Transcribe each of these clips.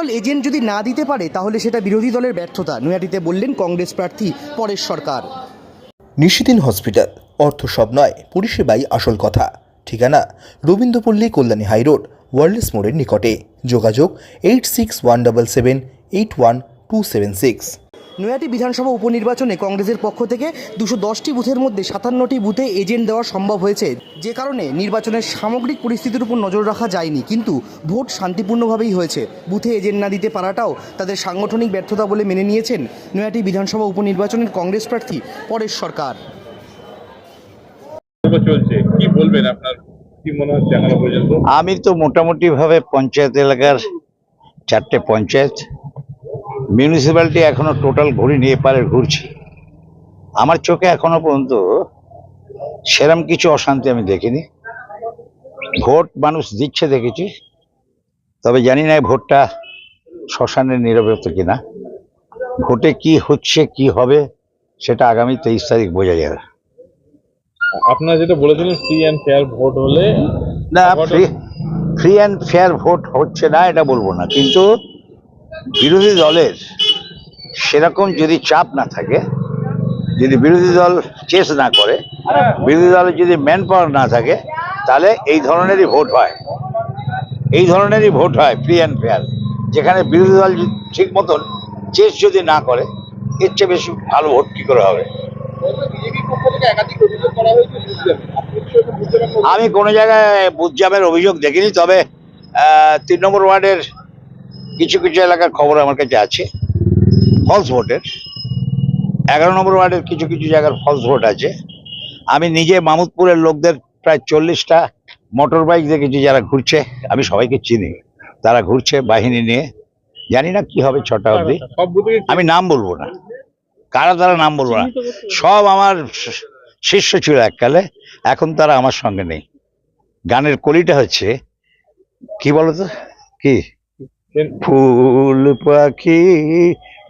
দল এজেন্ট যদি না দিতে পারে, তাহলে সেটা বিরোধী দলের ব্যর্থতা নৈহাটিতে বললেন কংগ্রেস প্রার্থী পরেশ সরকার। নিশিদিন হসপিটাল, অর্থ সব নয়, পরিষেবাই আসল কথা। ঠিকানা, রবীন্দ্রপল্লী কল্যাণী হাইরোড ওয়ার্ল্ডস মোড়ের নিকটে। যোগাযোগ, eight six one double seven, eight one two seven six. Naihati বিধানসভা উপনির্বাচনে কংগ্রেসের পক্ষ থেকে দুশো দশটি বুথের মধ্যে সাতান্নটি বুথে এজেন্ট দেওয়া সম্ভব হয়েছে। যে কারণে নির্বাচনের সামগ্রিক পরিস্থিতির উপর নজর রাখা যায়নি কিন্তু ভোট শান্তিপূর্ণভাবেই হয়েছে। বুথে এজেন্ট না দিতে পারাটাও তাদের সাংগঠনিক ব্যর্থতা বলে মেনে নিয়েছেন নৈহাটি বিধানসভা উপনির্বাচনের কংগ্রেস প্রার্থী পরেশ সরকার। চলছে? কি বলবেন আপনার? কি মনে হচ্ছে এখনও পর্যন্ত? আমি তো মোটামুটি ভাবে পঞ্চায়েত এলাকার চারটে পঞ্চায়েত মিউনিসিপ্যালিটি এখনও টোটাল ঘুরি নিয়ে পারে ঘুরছি। আমার চোখে এখনও পর্যন্ত সেরম কিছু অশান্তি আমি দেখিনি। ভোট মানুষ দিচ্ছে দেখেছি তবে জানি না ভোটটা শ্মশানের নিরপেক্ষ কিনা। ভোটে কি হচ্ছে কি হবে সেটা আগামী তেইশ তারিখ বোঝা যাবে। আপনারা যেটা বলেছিলেন ফ্রি অ্যান্ড ফেয়ার ভোট হলে না free free and fair vote হচ্ছে না এটা বলব না। কিন্তু বিরোধী দলের সেরকম যদি চাপ না থাকে, যদি বিরোধী দল চেস না করে, বিরোধী দলের যদি ম্যান পাওয়ার না থাকে, তাহলে এই ধরনেরই ভোট হয়। এই ধরনেরই ভোট হয় ফ্রি অ্যান্ড ফেয়ার যেখানে বিরোধী দল ঠিক মতন চেস যদি না করে, এর চেয়ে বেশি ভালো ভোট কি করে হবে? আমি কোনো জায়গায় বুথ জামের অভিযোগ দেখিনি, তবে তিন নম্বর ওয়ার্ডের কিছু কিছু এলাকার খবর আমার কাছে আছে। ফলস ভোটের এগারো নম্বর ওয়ার্ডের কিছু কিছু জায়গার ফলস ভোট আছে। আমি নিজে মামুদপুরের লোকদের প্রায় চল্লিশটা মোটর বাইক দেখেছি যারা ঘুরছে। আমি সবাইকে চিনি। তারা ঘুরছে বাহিনী নিয়ে। জানি না কি হবে ছটা অবধি। আমি নাম বলব না। কারা তারা নাম বলব না। সব আমার শিষ্য ছিল এককালে। এখন তারা আমার সঙ্গে নেই। গানের কলিটা হচ্ছে কি বলতো? কি? ফুল পাখি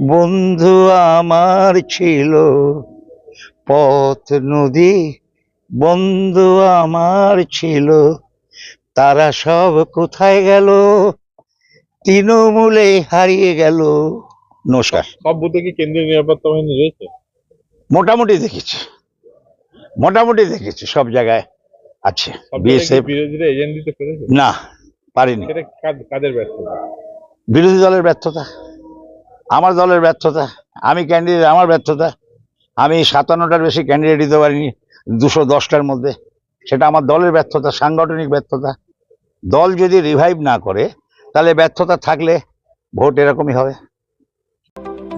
বন্ধু আমার ছিল। পথ নদী বন্ধু আমার ছিল। তারা সব কোথায় গেল? তৃণমূলে হারিয়ে গেল। নমস্কার। সব বুথে কি কেন্দ্রীয় নিরাপত্তা বাহিনী রয়েছে? মোটামুটি দেখেছি। মোটামুটি দেখেছি সব জায়গায় আছে। বিএসএফ না পারিনি। কাদের ব্যর্থতা? বিরোধী দলের ব্যর্থতা, আমার দলের ব্যর্থতা, আমি ক্যান্ডিডেট আমার ব্যর্থতা, আমি সাতান্নটার বেশি ক্যান্ডিডেট দিতে পারিনি, দুশো দশটার মধ্যে। সেটা আমার দলের ব্যর্থতা, সাংগঠনিক ব্যর্থতা। দল যদি রিভাইভ না করে, তাহলে ব্যর্থতা থাকলে ভোট এরকমই হবে।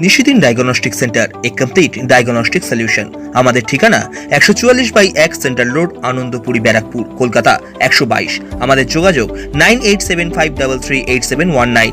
Nishidin diagnostic centre a complete diagnostic solution আমাদের ঠিকানা একশো চুয়াল্লিশ বাই এক সেন্ট্রাল রোড, আনন্দপুরি, ব্যারাকপুর, কলকাতা, একশো বাইশ। আমাদের যোগাযোগ nine eight seven five double three eight seven one nine.